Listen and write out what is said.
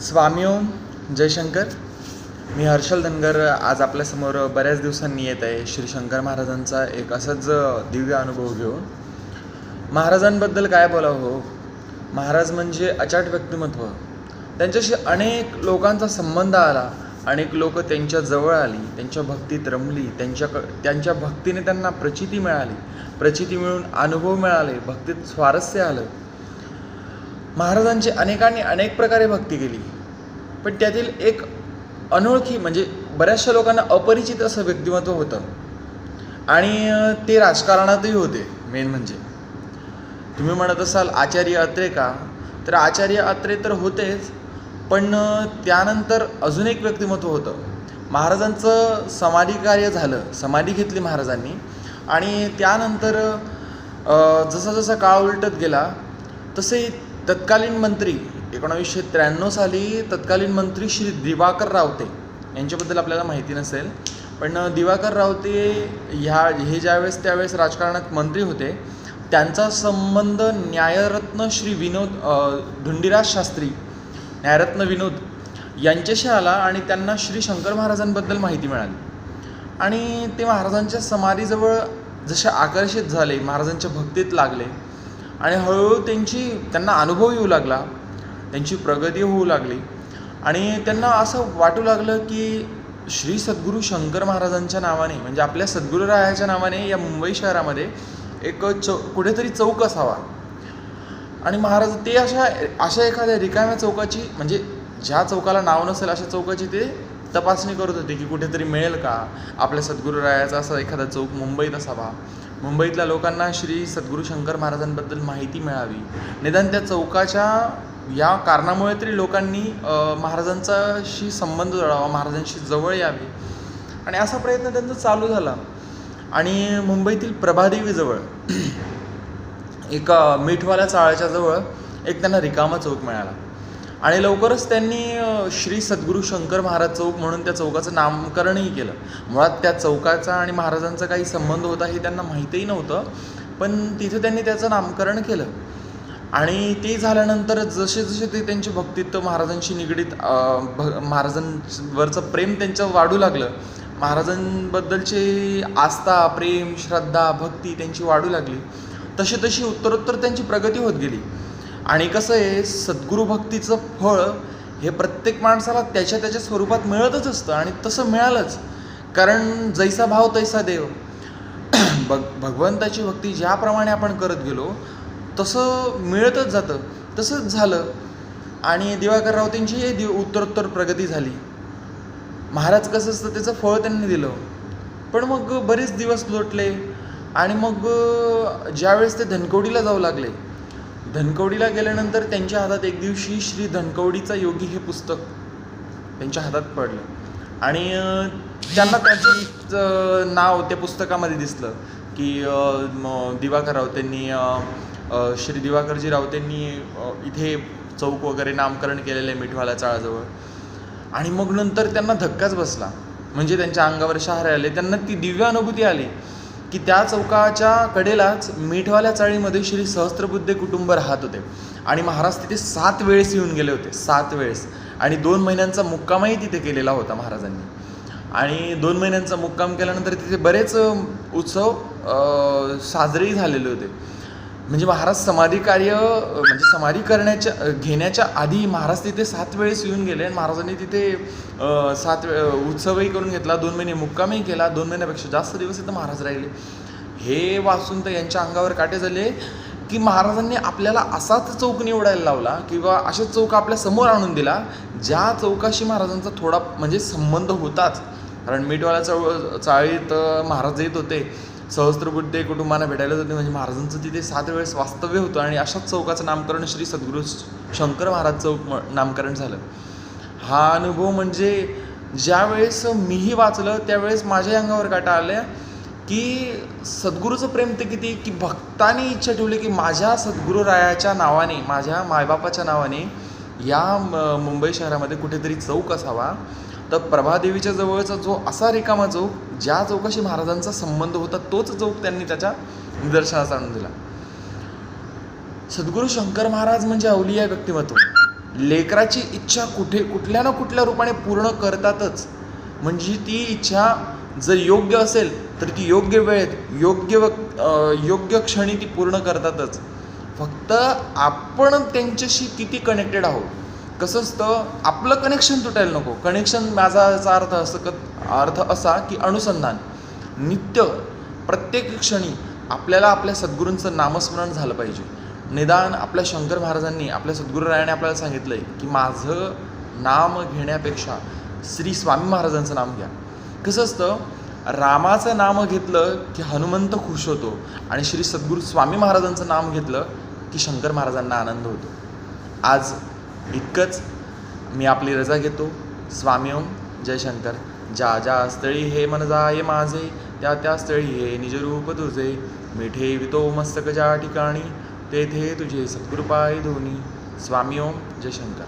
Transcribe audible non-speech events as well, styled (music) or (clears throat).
स्वामी ओम जयशंकर. मी हर्षल धनगर आज आपल्यासमोर बऱ्याच दिवसांनी येत आहे. श्री शंकर महाराजांचा एक असंच दिव्य अनुभव घेऊन. महाराजांबद्दल काय बोलावं हो? महाराज म्हणजे अचाट व्यक्तिमत्व. त्यांच्याशी अनेक लोकांचा संबंध आला. अनेक लोक त्यांच्या जवळ आली त्यांच्या भक्तीत रमली त्यांच्या त्यांच्या भक्तीने त्यांना प्रचिती मिळाली. प्रचिती मिळून अनुभव मिळाले भक्तीत स्वारस्य आलं. महाराजांची अनेकांनी अनेक प्रकारे भक्ती केली. पण त्यातील एक अनोळखी म्हणजे बऱ्याचशा लोकांना अपरिचित असं व्यक्तिमत्व होतं. आणि ते राजकारणातही होते मेन म्हणजे. तुम्ही म्हणत असाल आचार्य अत्रे का? तर आचार्य अत्रे तर होतेच पण त्यानंतर अजून एक व्यक्तिमत्व होतं. महाराजांचं समाधी कार्य झालं समाधी घेतली महाराजांनी. आणि त्यानंतर जसा जसा काळ उलटत गेला तसे तत्कालीन मंत्री एकोणावीसशे त्र्याण्णव साली तत्कालीन मंत्री श्री दिवाकर रावते यांच्याबद्दल आपल्याला माहिती नसेल. पण दिवाकर रावते ह्या हे ज्यावेळेस त्यावेळेस राजकारणात मंत्री होते त्यांचा संबंध न्यायरत्न श्री विनोद धुंडीराज शास्त्री न्यायरत्न विनोद यांच्याशी आला आणि त्यांना श्री शंकर महाराजांबद्दल माहिती मिळाली. आणि ते महाराजांच्या समाधीजवळ जसे आकर्षित झाले महाराजांच्या भक्तीत लागले आणि हळूहळू त्यांची त्यांना अनुभव येऊ लागला त्यांची प्रगती होऊ लागली. आणि त्यांना असं वाटू लागलं की श्री सद्गुरू शंकर महाराजांच्या नावाने म्हणजे आपल्या सद्गुरुरायाच्या नावाने या मुंबई शहरामध्ये एक चौ कुठेतरी चौक असावा. आणि महाराज ते अशा अशा एखाद्या रिकाम्या चौकाची म्हणजे ज्या चौकाला नाव नसेल अशा चौकाची ते तपासणी करत होते की कुठेतरी मिळेल का? आपल्या सद्गुरुरायाचा असा एखादा चौक मुंबईत असावा. मुंबईतल्या लोकांना श्री सद्गुरू शंकर महाराजांबद्दल माहिती मिळावी. निदान त्या चौकाच्या या कारणामुळे तरी लोकांनी महाराजांचाशी संबंध जोडावा महाराजांशी जवळ यावे. आणि असा प्रयत्न त्यांचा चालू झाला. आणि मुंबईतील प्रभादेवीजवळ एका मिठवाल्या चाळाच्या जवळ एक त्यांना रिकामा चौक मिळाला. आणि लवकरच त्यांनी श्री सद्गुरू शंकर महाराज चौक म्हणून त्या चौकाचं नामकरणही केलं. मुळात त्या चौकाचा आणि महाराजांचा काही संबंध होता हे त्यांना माहीतही नव्हतं पण तिथं त्यांनी त्याचं नामकरण केलं. आणि ते झाल्यानंतर जसे जसे ते त्यांचे भक्तित्व महाराजांशी निगडीत भ महाराजांवरचं प्रेम त्यांचं वाढू लागलं महाराजांबद्दलचे आस्था प्रेम श्रद्धा भक्ती त्यांची वाढू लागली. तशी तशी उत्तरोत्तर त्यांची प्रगती होत गेली. आणि कसं आहे सद्गुरू भक्तीचं फळ हे प्रत्येक माणसाला त्याच्या त्याच्या स्वरूपात मिळतच असतं आणि तसं मिळालंच. कारण जैसा भाव तैसा देव. (clears throat) भग भगवंताची भक्ती ज्याप्रमाणे आपण करत गेलो तसं मिळतच जातं. तसंच झालं. आणि दिवाकर रावतेंची दिव उत्तरोत्तर प्रगती झाली. महाराज कसं असतं त्याचं फळ त्यांनी दिलं. पण मग बरेच दिवस लोटले. आणि मग ज्यावेळेस ते धनकवडीला जाऊ लागले धनकवडीला गेल्यानंतर त्यांच्या हातात एक दिवशी श्री धनकवडीचा योगी हे पुस्तक त्यांच्या हातात पडलं. आणि त्यांना त्याचं नाव त्या पुस्तकामध्ये दिसलं की दिवाकर रावतेंनी श्री दिवाकरजी रावतेंनी इथे चौक वगैरे नामकरण केलेलं आहे मिठवाला चाळाजवळ. आणि मग नंतर त्यांना धक्काच बसला. म्हणजे त्यांच्या अंगावर शहारे आले. त्यांना ती दिव्य अनुभूती आली. की त्या चौकाच्या कडेलाच मिठवाल्या चाळीमध्ये श्री सहस्त्रबुद्धे कुटुंब राहत होते. आणि महाराज तिथे सात वेळेस येऊन गेले होते सात वेळेस. आणि दोन महिन्यांचा मुक्कामही तिथे केलेला होता महाराजांनी. आणि दोन महिन्यांचा मुक्काम केल्यानंतर तिथे बरेच उत्सव साजरेही झालेले होते. म्हणजे महाराज समाधी कार्य म्हणजे समाधी करण्याच्या घेण्याच्या आधी महाराज तिथे सात वेळेस येऊन गेले आणि महाराजांनी तिथे सात वे उत्सवही करून घेतला दोन महिने मुक्कामही केला दोन महिन्यापेक्षा जास्त दिवस इथं महाराज राहिले. हे वाचून तर यांच्या अंगावर काटे झाले की महाराजांनी आपल्याला असाच चौक निवडायला लावला किंवा असेच चौक आपल्यासमोर आणून दिला ज्या चौकाशी महाराजांचा थोडा म्हणजे संबंध होताच. कारण मीठवाल्या चौ चाळीत महाराज येत होते. सहस्त्रबुद्धे कुटुंबांना भेटायला होते म्हणजे महाराजांचं तिथे सात वेळेस वास्तव्य होतं आणि अशाच चौकाचं नामकरण श्री सद्गुरू शंकर महाराज चौक म- नामकरण झालं. हा अनुभव म्हणजे ज्यावेळेस मीही वाचलं त्यावेळेस माझ्या अंगावर काटा आल्या की सद्गुरूचं प्रेम ते किती की भक्तांनी इच्छा ठेवली की माझ्या सद्गुरुरायाच्या नावाने माझ्या मायबापाच्या नावाने या मुंबई शहरामध्ये कुठेतरी चौक असावा. तर प्रभादेवीच्या जवळचा जो असा रिकामा चौक ज्या चौकाशी महाराजांचा संबंध होता तोच चौक त्यांनी त्याच्या निदर्शनास आणून दिला. सद्गुरू शंकर महाराज म्हणजे अवलिया व्यक्तिमत्व. लेकराची इच्छा कुठे कुठल्या ना कुठल्या रूपाने पूर्ण करतातच. म्हणजे ती इच्छा जर योग्य असेल तर ती योग्य वेळेत योग्य योग्य क्षणी ती पूर्ण करतातच. फक्त आपण त्यांच्याशी किती कनेक्टेड आहोत? कसं असतं आपलं कनेक्शन तुटायला नको. कनेक्शन माझाचा अर्थ असं क अर्थ असा की अनुसंधान. नित्य प्रत्येक क्षणी आपल्याला आपल्या सद्गुरूंचं नामस्मरण झालं पाहिजे. निदान आपल्या शंकर महाराजांनी आपल्या सद्गुरुरायाने आपल्याला सांगितलं आहे की माझं नाम घेण्यापेक्षा श्री स्वामी महाराजांचं नाम घ्या. कसं असतं रामाचं नाम घेतलं की हनुमंत खुश होतो आणि श्री सद्गुरू स्वामी महाराजांचं नाम घेतलं की शंकर महाराजांना आनंद होतो. आज इतकंच मी आपली रजा घेतो. स्वामी ओम जयशंकर ज्या ज्या स्थळी हे मन जाय माझे त्या त्या स्थळी हे निजरूप तुझे. मिठे वितो मस्तक ज्या ठिकाणी तेथे तुझे सत्कृपाय धोनी. स्वामी ओम जयशंकर